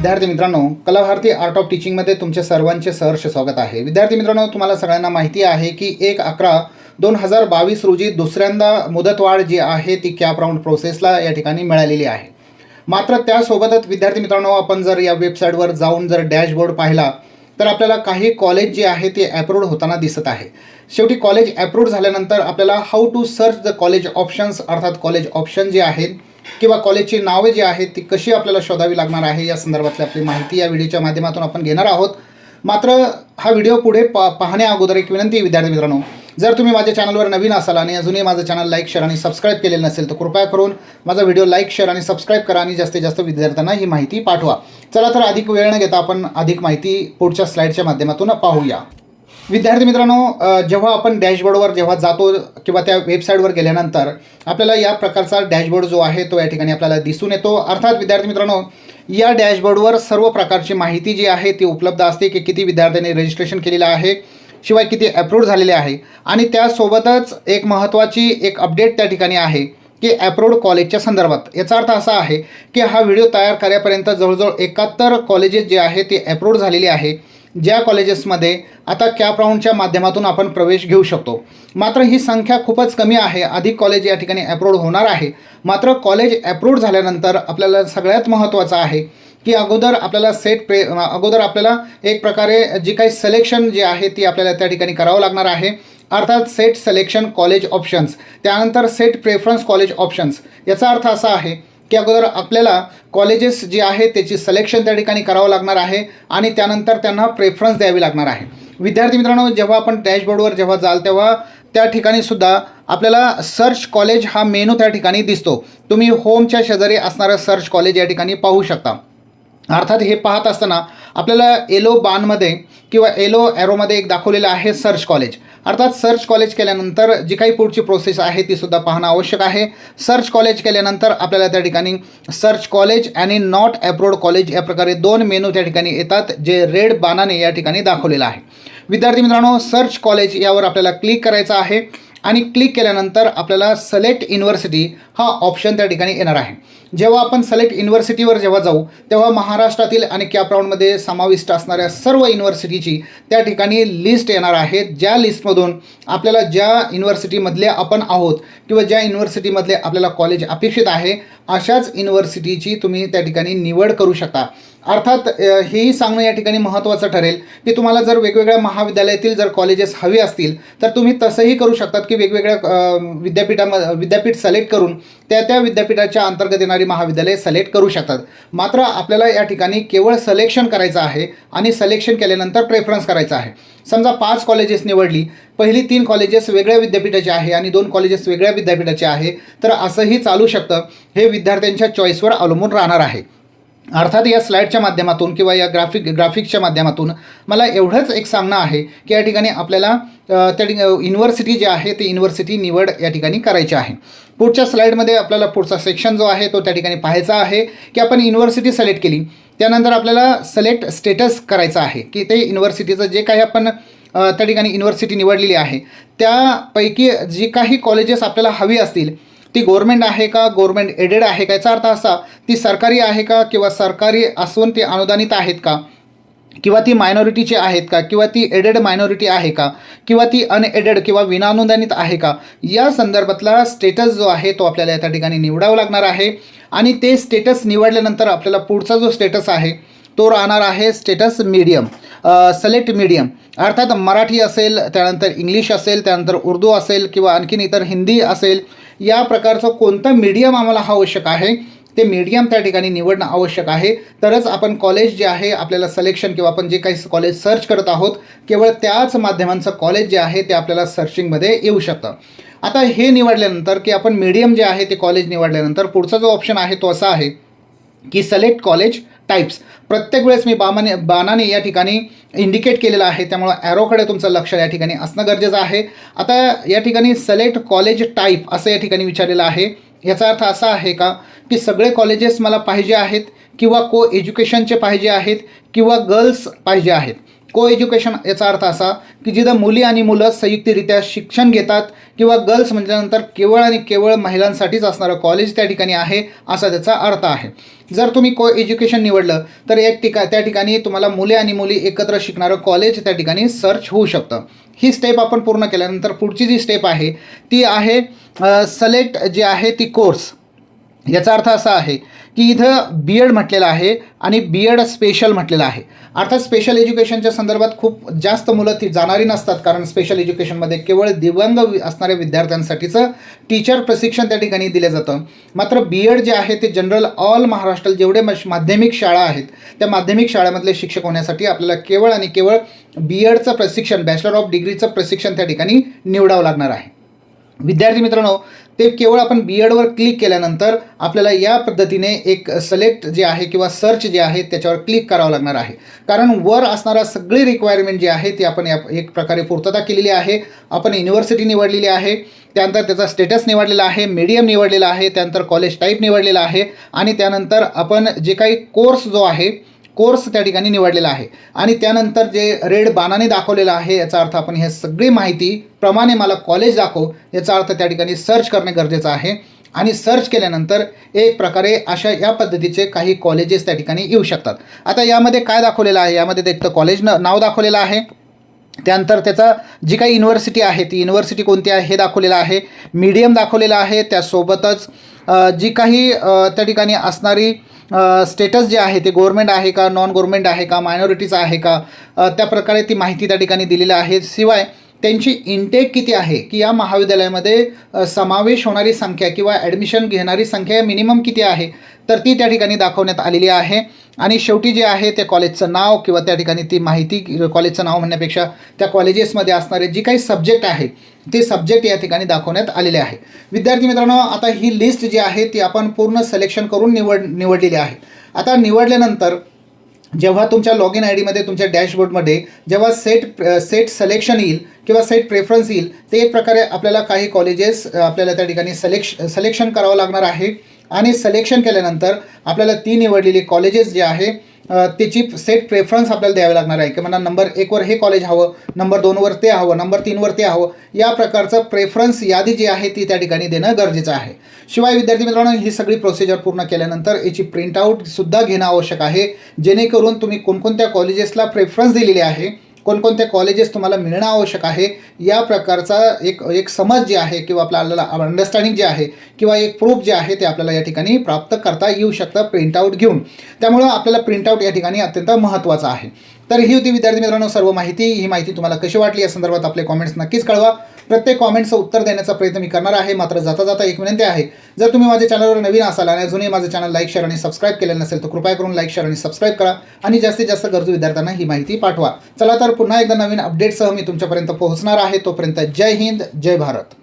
विद्यार्थी मित्रांनो कला भारती आर्ट ऑफ टीचिंगमध्ये तुमचे सर्वांचे सहर्ष स्वागत आहे. विद्यार्थी मित्रांनो तुम्हाला सगळ्यांना माहिती आहे की एक अकरा दोन हजार बावीस रोजी दुसऱ्यांदा मुदतवाढ जी आहे ती कॅप राऊंड प्रोसेसला या ठिकाणी मिळालेली आहे. मात्र त्यासोबतच विद्यार्थी मित्रांनो आपण जर या वेबसाईटवर जाऊन जर डॅशबोर्ड पाहिला तर आपल्याला काही कॉलेज जे आहे ते अप्रूव्ड होताना दिसत आहे. शेवटी कॉलेज अप्रूव्ड झाल्यानंतर आपल्याला how to search the college options अर्थात कॉलेज ऑप्शन जे आहेत किंवा कॉलेजची नावे जी आहेत ती कशी आपल्याला शोधावी लागणार आहे या संदर्भातली आपली माहिती या व्हिडिओच्या माध्यमातून आपण घेणार आहोत. मात्र हा व्हिडिओ पुढे पा पाहण्या अगोदर एक विनंती आहे विद्यार्थी मित्रांनो. जर तुम्ही माझ्या चॅनलवर नवीन असाल आणि अजूनही माझं चॅनल लाईक शेअर आणि सबस्क्राईब केलेलं नसेल तर कृपया करून माझा व्हिडिओ लाईक शेअर आणि सबस्क्राईब करा आणि जास्तीत जास्त विद्यार्थ्यांना ही माहिती पाठवा. चला तर अधिक वेळ न घेता आपण अधिक माहिती पुढच्या स्लाईडच्या माध्यमातून पाहूया. विद्यार्थी मित्रांनो जेव्हा आपण डॅशबोर्डवर जेव्हा जातो किंवा त्या वेबसाईटवर गेल्यानंतर आपल्याला या प्रकारचा डॅशबोर्ड जो आहे तो या ठिकाणी आपल्याला दिसून येतो. अर्थात विद्यार्थी मित्रांनो या डॅशबोर्डवर सर्व प्रकारची माहिती जी आहे ती उपलब्ध असते की किती विद्यार्थ्यांनी रजिस्ट्रेशन केलेलं आहे शिवाय किती अप्रूव्ह झालेले आहे. आणि त्यासोबतच एक महत्त्वाची एक अपडेट त्या ठिकाणी आहे की अप्रूव्ड कॉलेजच्या संदर्भात. याचा अर्थ असा आहे की हा व्हिडिओ तयार करेपर्यंत जवळजवळ एकाहत्तर कॉलेजेस जे आहे ते अप्रूव्ड झालेली आहे. ज्या कॉलेजेसमध्ये आता कॅप राऊंडच्या माध्यमातून आपण प्रवेश घेऊ शकतो. मात्र ही संख्या खूपच कमी आहे. अधिक कॉलेज या ठिकाणी अप्रूव्ड होणार आहे. मात्र कॉलेज अप्रूव्ड झाल्यानंतर आपल्याला सगळ्यात महत्त्वाचं आहे की अगोदर आपल्याला सेट प्रे अगोदर आपल्याला एक प्रकारे जी काही सिलेक्शन जे आहे ती आपल्याला त्या ठिकाणी करावं लागणार आहे. अर्थात सेट सिलेक्शन कॉलेज ऑप्शन्स त्यानंतर सेट प्रेफरन्स कॉलेज ऑप्शन्स याचा अर्थ असा आहे की अगोदर आपल्याला कॉलेजेस जे आहे त्याची सिलेक्शन त्या ठिकाणी करावं लागणार आहे आणि त्यानंतर त्यांना प्रेफरन्स द्यावी लागणार आहे. विद्यार्थी मित्रांनो जेव्हा आपण डॅशबोर्डवर जेव्हा जाल तेव्हा त्या ठिकाणी सुद्धा आपल्याला सर्च कॉलेज हा मेनू त्या ठिकाणी दिसतो. तुम्ही होमच्या शेजारी असणारं सर्च कॉलेज या ठिकाणी पाहू शकता. अर्थात हे पाहत असताना आपल्याला एलो बानमध्ये किंवा एलो ॲरोमध्ये एक दाखवलेलं आहे सर्च कॉलेज अर्थात सर्च कॉलेज केल्यानंतर जी काही पुढची प्रोसेस आहे ती सुद्धा पाहणं आवश्यक आहे. सर्च कॉलेज केल्यानंतर आपल्याला त्या ठिकाणी सर्च कॉलेज आणि नॉट अप्रोड कॉलेज या प्रकारे दोन मेनू त्या ठिकाणी येतात जे रेड बाणाने या ठिकाणी दाखवलेलं आहे. विद्यार्थी मित्रांनो सर्च कॉलेज यावर आपल्याला क्लिक करायचं आहे. आणि क्लिक केल्यानंतर आपल्याला सलेक्ट युनिव्हर्सिटी हा ऑप्शन त्या ठिकाणी येणार आहे. जेव्हा आपण सलेक्ट युनिव्हर्सिटीवर जेव्हा जाऊ तेव्हा महाराष्ट्रातील आणि कॅप राऊंडमध्ये समाविष्ट असणाऱ्या सर्व युनिव्हर्सिटीची त्या ठिकाणी लिस्ट येणार आहे. ज्या लिस्टमधून आपल्याला ज्या युनिव्हर्सिटीमधले आपण आहोत किंवा ज्या युनिव्हर्सिटीमधले आपल्याला कॉलेज अपेक्षित आहे अशाच युनिव्हर्सिटीची तुम्ही त्या ठिकाणी निवड करू शकता. अर्थात हेही सांगणं या ठिकाणी महत्त्वाचं ठरेल की तुम्हाला जर वेगवेगळ्या महाविद्यालयातील जर कॉलेजेस हवी असतील तर तुम्ही तसंही करू शकतात की वेगवेगळ्या विद्यापीठाम विद्यापीठामध्ये विद्यापीठ सिलेक्ट करून त्या त्या विद्यापीठाच्या अंतर्गत येणारी महाविद्यालये सिलेक्ट करू शकतात. मात्र आपल्याला या ठिकाणी केवळ सलेक्शन करायचं आहे आणि सलेक्शन केल्यानंतर प्रेफरन्स करायचं आहे. समजा पाच कॉलेजेस निवडली पहिली तीन कॉलेजेस वेगळ्या विद्यापीठाचे आहे आणि दोन कॉलेजेस वेगळ्या विद्यापीठाचे आहे तर असंही चालू शकतं. हे विद्यार्थ्यांच्या चॉईसवर अवलंबून राहणार आहे. अर्थात या स्लाईडच्या माध्यमातून किंवा या ग्राफिक ग्राफिक्सच्या माध्यमातून मला एवढंच एक सांगणं आहे की या ठिकाणी आपल्याला त्या युनिव्हर्सिटी जी आहे ती युनिव्हर्सिटी निवड या ठिकाणी करायची आहे. पुढच्या स्लाईडमध्ये आपल्याला पुढचा सेक्शन जो आहे तो त्या ठिकाणी पाहायचा आहे की आपण युनिव्हर्सिटी सिलेक्ट केली. त्यानंतर आपल्याला सिलेक्ट स्टेटस करायचं आहे की ते युनिव्हर्सिटीचं जे काही आपण त्या ठिकाणी युनिव्हर्सिटी निवडलेली आहे त्यापैकी जी काही कॉलेजेस आपल्याला हवी असतील ती गव्हर्मेंट आहे का गव्हर्मेंट एडेड आहे का? याचा अर्थ असा ती सरकारी आहे का किंवा सरकारी असून ती अनुदानित आहेत का? किंवा ती मायनॉरिटीची आहेत का? किंवा ती एडेड मायनॉरिटी आहे का? किंवा ती अनएडेड किंवा विनानुदानित आहे का? या संदर्भातला स्टेटस जो आहे तो आपल्याला त्या ठिकाणी निवडावा लागणार आहे. आणि ते स्टेटस निवडल्यानंतर आपल्याला पुढचा जो स्टेटस आहे तो राहणार आहे स्टेटस मीडियम सलेक्ट मीडियम अर्थात मराठी असेल त्यानंतर इंग्लिश असेल त्यानंतर उर्दू असेल किंवा आणखीन इतर हिंदी असेल या प्रकारचं कोणतं मीडियम आम्हाला हा आवश्यक आहे? ते मीडियम त्या ठिकाणी निवडणं आवश्यक आहे. तरच आपण कॉलेज जे आहे आपल्याला सिलेक्शन किंवा आपण जे काही कॉलेज सर्च करत आहोत केवळ त्याच माध्यमांचं कॉलेज जे आहे ते आपल्याला सर्चिंगमध्ये येऊ शकतं. आता हे निवडल्यानंतर की आपण मीडियम जे आहे ते कॉलेज निवडल्यानंतर पुढचा जो ऑप्शन आहे तो असा आहे की सलेक्ट कॉलेज टाईप्स प्रत्येक वेळेस मी बामाने बाणाने या ठिकाणी इंडिकेट केलेलं आहे. त्यामुळं ॲरोकडे तुमचं लक्ष या ठिकाणी असणं गरजेचं आहे. आता या ठिकाणी सिलेक्ट कॉलेज टाईप असं या ठिकाणी विचारलेलं आहे. याचा अर्थ असा आहे का की सगळे कॉलेजेस मला पाहिजे आहेत किंवा को एज्युकेशनचे पाहिजे आहेत किंवा गर्ल्स पाहिजे आहेत. को एज्युकेशन याचा अर्थ असा की जिथं मुली आणि मुलं संयुक्तरित्या शिक्षण घेतात किंवा गर्ल्स म्हटल्यानंतर केवळ आणि केवळ महिलांसाठीच असणारं कॉलेज त्या ठिकाणी आहे असा त्याचा अर्थ आहे. जर तुम्ही को एज्युकेशन निवडलं तर एक ठिका त्या ठिकाणी तुम्हाला मुले आणि मुली एकत्र शिकणारं कॉलेज त्या ठिकाणी सर्च होऊ शकतं. ही स्टेप आपण पूर्ण केल्यानंतर पुढची जी स्टेप आहे ती आहे सलेक्ट जी आहे ती कोर्स याचा अर्थ असा आहे की इथं बी एड म्हटलेलं आहे आणि बी एड स्पेशल म्हटलेलं आहे. अर्थात स्पेशल एज्युकेशनच्या संदर्भात खूप जास्त मुलं ती जाणारी नसतात कारण स्पेशल एज्युकेशनमध्ये केवळ दिव्यांग वि- असणाऱ्या विद्यार्थ्यांसाठीचं टीचर प्रशिक्षण त्या ठिकाणी दिलं जातं. मात्र बी एड जे आहे ते जनरल ऑल महाराष्ट्रात जेवढे माध्यमिक शाळा आहेत त्या माध्यमिक शाळेमधले शिक्षक होण्यासाठी आपल्याला केवळ आणि केवळ बी एडचं प्रशिक्षण बॅचलर ऑफ डिग्रीचं प्रशिक्षण त्या ठिकाणी निवडावं लागणार आहे. विद्यार्थी मित्रांनो ते केवळ आपण बी एडवर क्लिक केल्यानंतर आपल्याला या पद्धतीने एक सिलेक्ट जे आहे किंवा सर्च जे आहे त्याच्यावर क्लिक करावं लागणार आहे. कारण वर असणारा सगळी रिक्वायरमेंट जी आहे ती आपण या एक प्रकारे पूर्तता केलेली आहे. आपण युनिव्हर्सिटी निवडलेली आहे. त्यानंतर त्याचा स्टेटस निवडलेला आहे. मीडियम निवडलेला आहे. त्यानंतर कॉलेज टाईप निवडलेला आहे. आणि त्यानंतर आपण जे काही कोर्स जो आहे कोर्स त्या ठिकाणी निवडलेला आहे. आणि त्यानंतर जे रेड बाणाने दाखवलेलं आहे याचा अर्थ आपण हे सगळी माहिती प्रमाणे मला कॉलेज दाखव याचा अर्थ त्या ठिकाणी सर्च करणे गरजेचं आहे. आणि सर्च केल्यानंतर एक प्रकारे अशा या पद्धतीचे काही कॉलेजेस त्या ठिकाणी येऊ शकतात. आता यामध्ये काय दाखवलेलं आहे? यामध्ये ते एक तर कॉलेज न नाव दाखवलेलं आहे. त्यानंतर त्याचा जी काही युनिव्हर्सिटी आहे ती युनिव्हर्सिटी कोणती आहे हे दाखवलेलं आहे. मीडियम दाखवलेलं आहे. त्यासोबतच जी काही त्या ठिकाणी असणारी स्टेटस जे आहे ते गव्हर्मेंट आहे का नॉन गव्हर्मेंट आहे का मायनॉरिटीज आहे का त्या प्रकारे ती माहिती त्या ठिकाणी दिलेली आहे. शिवाय त्यांची इंटेक किती आहे की या महाविद्यालयामध्ये समावेश होणारी संख्या किंवा ॲडमिशन घेणारी संख्या मिनिमम किती आहे तर ती त्या ठिकाणी दाखवण्यात आलेली आहे. आणि शेवटी जे आहे त्या कॉलेजचं नाव किंवा त्या ठिकाणी ती माहिती कॉलेजचं नाव म्हणण्यापेक्षा त्या कॉलेजेसमध्ये असणारे जी काही सब्जेक्ट आहे ते सब्जेक्ट या ठिकाणी दाखवण्यात आलेले आहे. विद्यार्थी मित्रांनो आता ही लिस्ट जी आहे ती आपण पूर्ण सिलेक्शन करून निवड निवडलेली आहे. आता निवडल्यानंतर जेव्हा तुमच्या लॉग इन आय डीमध्ये तुमच्या डॅशबोर्डमध्ये जेव्हा सेट सेट सलेक्शन येईल किंवा सेट प्रेफरन्स येईल ते एक प्रकारे आपल्याला काही कॉलेजेस आपल्याला त्या ठिकाणी सिलेक्श सिलेक्शन करावं लागणार आहे. आणि सिलेक्शन केल्यानंतर आपल्याला ती निवडलेली कॉलेजेस जे आहे त्याची सेट प्रेफरन्स आपल्याला द्यावी लागणार आहे. की मला नंबर एकवर हे कॉलेज हवं नंबर दोनवर ते हवं नंबर तीनवर ते हवं या प्रकारचं प्रेफरन्स यादी जी आहे ती त्या ठिकाणी देणं गरजेचं आहे. शिवाय विद्यार्थी मित्रांनो ही सगळी प्रोसिजर पूर्ण केल्यानंतर याची प्रिंटआउटसुद्धा घेणं आवश्यक आहे. जेणेकरून तुम्ही कोणकोणत्या कॉलेजेसला प्रेफरन्स दिलेली आहे कोणकोणते कॉलेजेस तुम्हाला मिळणं आवश्यक आहे या प्रकारचा एक एक समज जे आहे किंवा आपल्याला अंडरस्टँडिंग जे आहे किंवा एक प्रूफ जे आहे ते आपल्याला या ठिकाणी प्राप्त करता येऊ शकतं प्रिंटआउट घेऊन. त्यामुळं आपल्याला प्रिंटआउट या ठिकाणी अत्यंत महत्त्वाचं आहे. तर ही होती विद्यार्थी मित्रांनो सर्व माहिती. ही माहिती तुम्हाला कशी वाटली या संदर्भात आपले कॉमेंट्स नक्कीच कळवा. प्रत्येक कॉमेंटचं उत्तर देण्याचा प्रयत्न मी करणार आहे. मात्र जाता जाता एक विनंती आहे. जर तुम्ही माझ्या चॅनलवर नवीन असाल आणि अजूनही माझं चॅनल लाईक शेअर आणि सबस्क्राईब केलेलं नसेल तर कृपया करून लाईक शेअर आणि सबस्क्राईब करा आणि जास्तीत जास्त गरजू विद्यार्थ्यांना ही माहिती पाठवा. चला तर पुन्हा एकदा नवीन अपडेटसह मी तुमच्यापर्यंत पोहोचणार आहे. तोपर्यंत जय हिंद जय भारत.